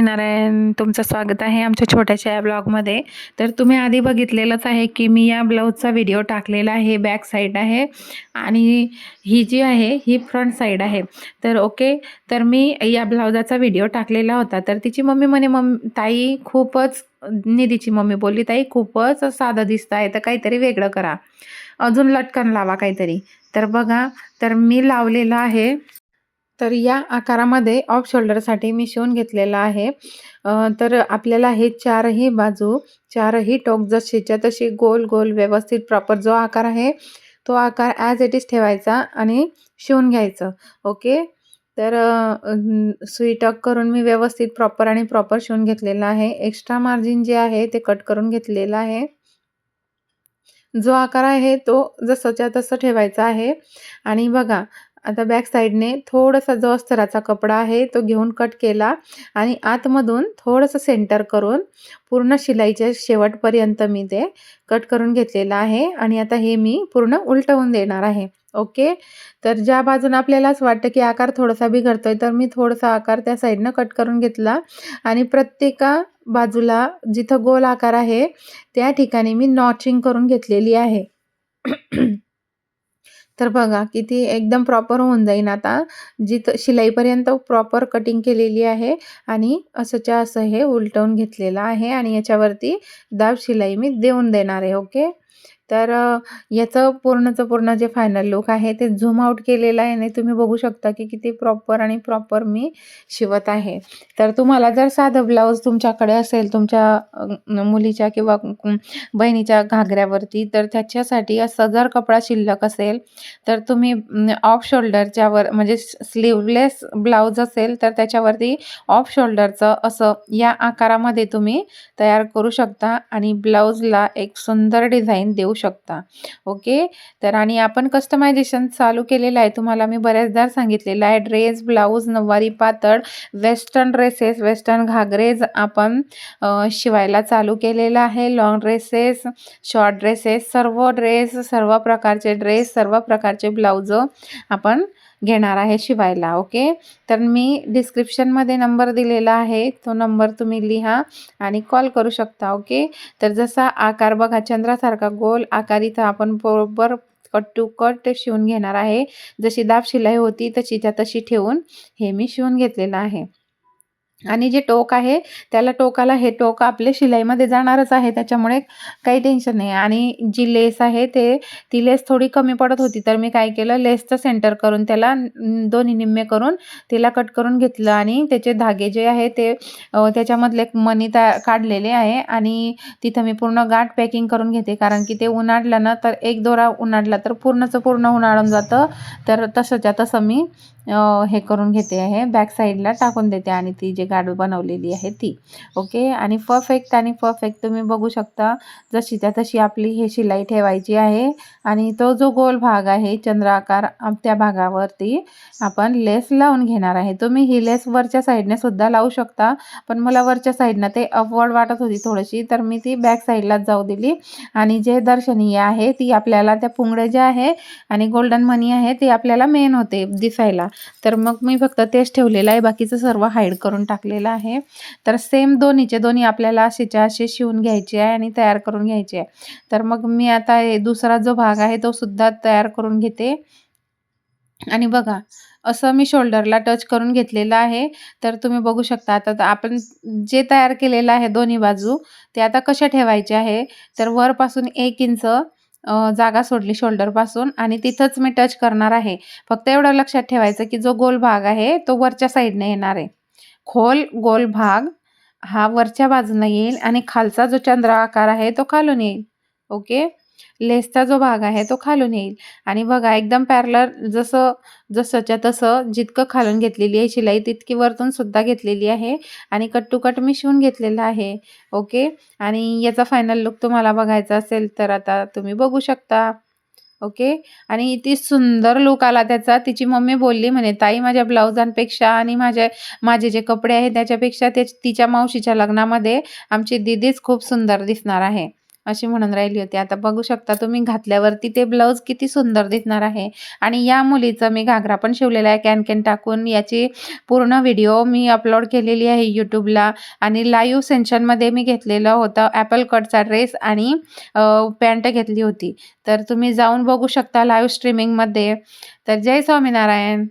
नारायण तुमचं स्वागत आहे आमच्या छोट्याशा या ब्लॉगमध्ये तर तुम्ही आधी बघितलेलंच आहे की मी या ब्लाऊजचा व्हिडिओ टाकलेला आहे बॅक साईड आहे आणि ही जी आहे ही फ्रंट साईड आहे. तर ओके तर मी या ब्लाऊजाचा व्हिडिओ टाकलेला होता. तर तिची मम्मी म्हणे मम ताई खूपच निधीची मम्मी बोलली ताई खूपच साधं दिसतं आहे तर काहीतरी वेगळं करा. अजून लटकन लावा काहीतरी. तर बघा तर मी लावलेलं आहे तर या आकारामध्ये ऑफ शोल्डरसाठी मी शिवून घेतलेला आहे. तर आपल्याला हे चारही बाजू चारही टोक जशीच्या तशी गोल गोल व्यवस्थित प्रॉपर जो आकार आहे तो आकार ॲज इट इज ठेवायचा आणि शिवून घ्यायचं. ओके तर अ, सुई टक करून मी व्यवस्थित प्रॉपर आणि प्रॉपर शिवून घेतलेलं आहे. एक्स्ट्रा मार्जिन जे आहे ते कट करून घेतलेलं आहे. जो आकार आहे तो जसंच्या तसं ठेवायचा आहे. आणि बघा आता बॅक साईडने थोडासा जो अस्तराचा कपडा आहे तो घेऊन कट केला आणि आतमधून थोडंसं सेंटर करून पूर्ण शिलाईच्या शेवटपर्यंत मी ते कट करून घेतलेलं आहे आणि आता हे मी पूर्ण उलटवून देणार आहे. ओके तर ज्या बाजून आपल्याला असं वाटतं की आकार थोडासा बिघडतोय तर मी थोडासा आकार त्या साईडनं कट करून घेतला आणि प्रत्येका बाजूला जिथं गोल आकार आहे त्या ठिकाणी मी नॉचिंग करून घेतलेली आहे. तर बघा किती एकदम प्रॉपर होऊन जाईन आता. जिथं शिलाईपर्यंत प्रॉपर कटिंग केलेली आहे आणि असंच्या असं हे उलटवून घेतलेलं आहे आणि याच्यावरती दाब शिलाई मी देऊन देणार आहे ओके तर याचं पूर्णचं पूर्ण जे फायनल लुक आहे ते झूम आउट केलेलं आहे आणि तुम्ही बघू शकता की किती प्रॉपर आणि प्रॉपर मी शिवत आहे. तर तुम्हाला जर साधं ब्लाऊज तुमच्याकडे असेल तुमच्या मुलीच्या किंवा बहिणीच्या घागऱ्यावरती तर त्याच्यासाठी असं जर कपडा शिल्लक असेल तर तुम्ही ऑफ शोल्डरच्या वर म्हणजे स्लीवलेस ब्लाऊज असेल तर त्याच्यावरती ऑफ शोल्डरचं असं या आकारामध्ये तुम्ही तयार करू शकता आणि ब्लाऊजला एक सुंदर डिझाईन देऊ शकता. ओके? तर आणि आपण कस्टमायझेशन चालू केलेलं आहे. तुम्हाला मी बऱ्याचदा सांगितलेलं आहे. ड्रेस ब्लाऊज नऊवारी पातळ वेस्टर्न ड्रेसेस वेस्टर्न घागरेज आपण शिवायला चालू केलेलं आहे. लॉंग ड्रेसेस शॉर्ट ड्रेसेस सर्व ड्रेस सर्व प्रकारचे ड्रेस सर्व प्रकारचे ब्लाऊज आपण घेणार आहे शिवायला ओके? तर मी डिस्क्रिप्शनमध्ये नंबर दिलेला आहे तो नंबर तुम्ही लिहा आणि कॉल करू शकता ओके? तर जसा आकार बघा चंद्रासारखा गोल आकार इथं आपण बरोबर कट टू कट शिवून घेणार आहे. जशी दाब शिलाई होती तशीच्या तशी ठेवून हे मी शिवून घेतलेलं आहे. आणि जे टोक आहे त्याला टोकाला हे टोक आपले शिलाईमध्ये जाणारच आहे त्याच्यामुळे काही टेन्शन नाही. आणि जी लेस आहे ते ती लेस थोडी कमी पडत होती तर मी काय केलं लेसचं सेंटर करून त्याला दोन्ही निम्मे करून तिला कट करून घेतलं. आणि त्याचे धागे जे आहे ते त्याच्यामधले मनी त्या काढलेले आहे. आणि तिथं मी पूर्ण गाठ पॅकिंग करून घेते कारण की ते उन्हाडलं ना तर एक दोरा उन्हाडला तर पूर्णचं पूर्ण उन्हाळून जातं. तर तसंच्या तसं मी हे करून घेते आहे बॅक साईडला टाकून देते. आणि ती जे गाडू बनवलेली आहे ती. ओके आणि परफेक्ट आणि परफेक्ट तुम्ही बघू शकता. जशी त्या तशी आपली हे शिलाई ठेवायची आहे. आणि तो जो गोल भाग आहे चंद्र आकार त्या भागावरती आपण लेस लावून घेणार आहे. तुम्ही ही लेस वरच्या साईडने सुद्धा लावू शकता. पण मला वरच्या साईडनं ते अपवर्ड वाटत होती थोडीशी. तर मी ती बॅक साईडलाच जाऊ दिली. आणि जे दर्शनीय आहे ती आपल्याला त्या पुंगड्या ज्या आहे आणि गोल्डन मनी आहे ते आपल्याला मेन होते दिसायला. तर मग मी फक्त तेच ठेवलेलं आहे. बाकीचं सर्व हाईड करून टाक टाकलेला आहे. तर सेम दोन्हीचे दोन्ही आपल्याला असेच्या असे शिवून घ्यायचे आहे आणि तयार करून घ्यायचे आहे. तर मग मी आता दुसरा जो भाग आहे तो सुद्धा तयार करून घेते. आणि बघा असं मी शोल्डरला टच करून घेतलेलं आहे. तर तुम्ही बघू शकता आता तर आपण जे तयार केलेलं आहे दोन्ही बाजू ते आता कशा ठेवायचे आहे? तर वरपासून एक इंच जागा सोडली शोल्डरपासून आणि तिथंच मी टच करणार आहे. फक्त एवढं लक्षात ठेवायचं की जो गोल भाग आहे तो वरच्या साईडने येणार आहे. खोल गोल भाग हा वरच्या बाजूने येईल आणि खालचा जो चंद्र आकार आहे तो खालून येईल. ओके? लेसचा जो भाग आहे तो खालून येईल. आणि बघा एकदम पॅरलर जसं जसंच्या तसं जितकं खालून घेतलेली आहे शिलाई तितकी वरतून सुद्धा घेतलेली आहे आणि कट टू कट मी शिवून घेतलेला आहे. ओके? आणि याचा फायनल लुक तुम्हाला बघायचा असेल तर आता तुम्ही बघू शकता. ओके? आणि इथे सुंदर लुक आला त्याचा. तिची मम्मी बोलली म्हणे ताई माझ्या ब्लाउजांपेक्षा आणि माझ्या माझे जे कपडे आहेत त्याच्यापेक्षा ते तिच्या मावशीच्या लग्नामध्ये आमची दीदीच खूप सुंदर दिसणार आहे. अशी म्हणून राहिली होती. आता बघू शकता तुम्ही घातल्यावरती ते ब्लाऊज किती सुंदर दिसणार आहे. आणि या मुलीचं मी घागरा पण शिवलेला आहे. कॅन कॅन टाकून याची पूर्ण व्हिडिओ मी अपलोड केलेली आहे यूट्यूबला आणि लाईव्ह सेन्शनमध्ये मी घेतलेलं होतं ॲपल कटचा ड्रेस आणि पॅन्ट घेतली होती. तर तुम्ही जाऊन बघू शकता लाईव्ह स्ट्रीमिंगमध्ये तर जय स्वामीनारायण.